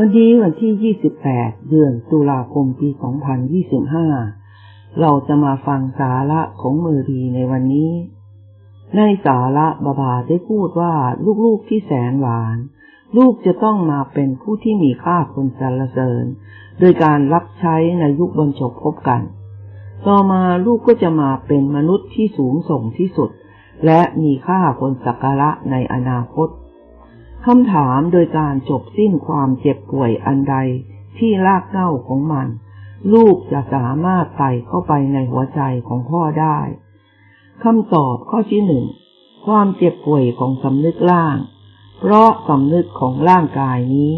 วันนี้วันที่ 28 เดือนตุลาคม ปี 2025 เราจะมาฟังสาระของเมอรีในวันนี้ ในสาระบาบาได้พูดว่าลูกๆที่แสนหวาน ลูกจะต้องมาเป็นผู้ที่มีค่าคนสรรเสริญ โดยการรับใช้ในยุคบรรจบพบกัน ต่อมาลูกก็จะมาเป็นมนุษย์ที่สูงส่งที่สุด และมีค่าคนสักการะในอนาคต คำถามโดยการจบสิ้นความเจ็บป่วยอันใดที่รากเง้าของมัน ลูกจะสามารถไต่เข้าไปในหัวใจของพ่อได้คำตอบข้อที่หนึ่งความเจ็บป่วยของสำนึกล่าง เพราะสำนึกของร่างกายนี้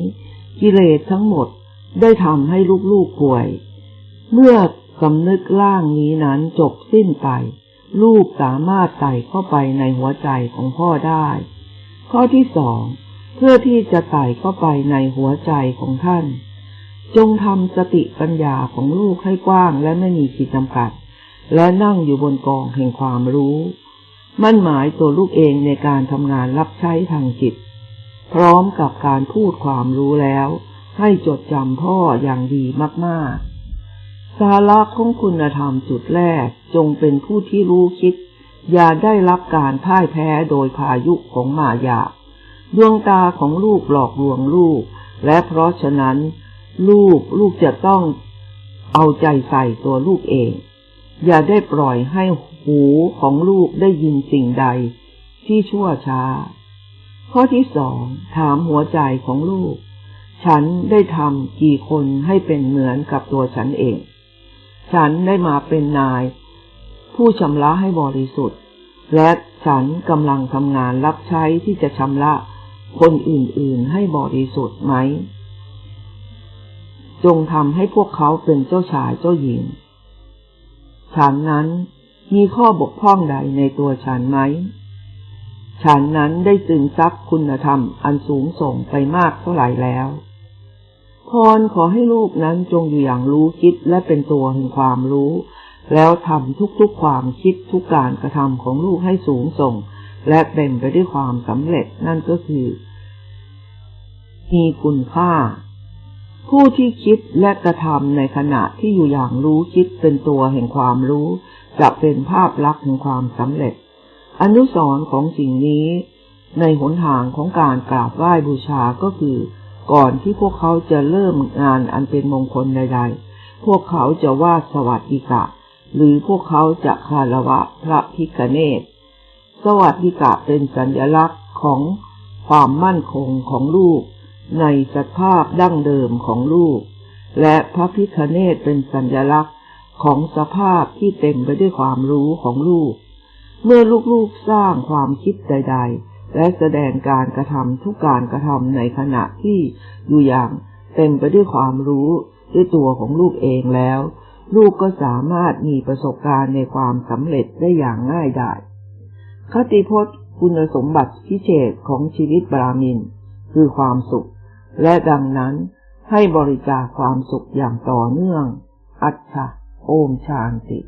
กิเลสทั้งหมดได้ทำให้ลูกๆป่วย เมื่อสำนึกล่างนี้นั้นจบสิ้นไป ลูกสามารถไต่เข้าไปในหัวใจของพ่อได้ ข้อที่สอง เพื่อที่จะไต่เข้าไปในหัวใจของท่าน จงทำสติปัญญาของลูกให้กว้างและไม่มีขีดจำกัด และนั่งอยู่บนกองแห่งความรู้ มั่นหมายตัวลูกเองในการทำงานรับใช้ทางจิต พร้อมกับการพูดความรู้แล้ว ให้จดจำพ่ออย่างดีมากๆสาระของคุณธรรมจุดแรกจงเป็นผู้ที่รู้คิด อย่าได้รับการพ่ายแพ้โดยพายุของมายา ดวงตาของลูกหลอกลวงลูก และเพราะฉะนั้น ลูกลูกจะต้องเอาใจใส่ตัวลูกเอง อย่าได้ปล่อยให้หูของลูกได้ยินสิ่งใด ที่ชั่วช้า ข้อที่สองถามหัวใจของลูก ฉันได้ทำกี่คนให้เป็นเหมือนกับตัวฉันเอง ฉันได้มาเป็นนาย ผู้ชำระให้บริสุทธิ์ และฉันกำลังทำงานรับใช้ที่จะชำระ คนอื่นๆให้บริสุทธิ์ไหม จงทำให้พวกเขาเป็นเจ้าชายเจ้าหญิง ฉันนั้นมีข้อบกพร่องใดในตัวฉันไหม ฉันนั้นได้ซึมซับคุณธรรมอันสูงส่งไปมากเท่าไหร่แล้ว พรขอให้ลูกนั้นจงอยู่อย่างรู้คิดและเป็นตัวแห่งความรู้ แล้วทำทุกๆความคิดทุกการกระทำของลูกให้สูงส่ง และเต็มไปด้วยความสำเร็จนั่นก็คือ มีคุณค่า ผู้ที่คิดและกระทำในขณะที่อยู่อย่างรู้คิดเป็นตัวแห่งความรู้ จะเป็นภาพลักษณ์แห่งความสำเร็จ อนุสรณ์ของสิ่งนี้ ในหนทางของการกราบไหว้บูชาก็คือ ก่อนที่พวกเขาจะเริ่มงานอันเป็นมงคลใด ๆ พวกเขาจะว่าสวัสดิกะ หรือพวกเขาจะคารวะพระพิกเนตสวัสดิกะเป็นสัญลักษณ์ของความมั่นคงของลูก ในสภาพดั้งเดิมของลูก และพระพิคเนตเป็นสัญลักษณ์ของสภาพที่เต็มไปด้วยความรู้ของลูก เมื่อลูกๆสร้างความคิดใด ๆ และแสดงการกระทำทุกการกระทำในขณะที่อยู่อย่างเต็มไปด้วยความรู้ด้วยตัวของลูกเองแล้ว ลูกก็สามารถมีประสบการณ์ในความสำเร็จได้อย่างง่ายดายคติพจน์คุณสมบัติพิเศษของชีวิตบรามิน คือความสุข และดังนั้นให้บริจาคความสุขอย่างต่อเนื่อง อัจฉะโอมชานติ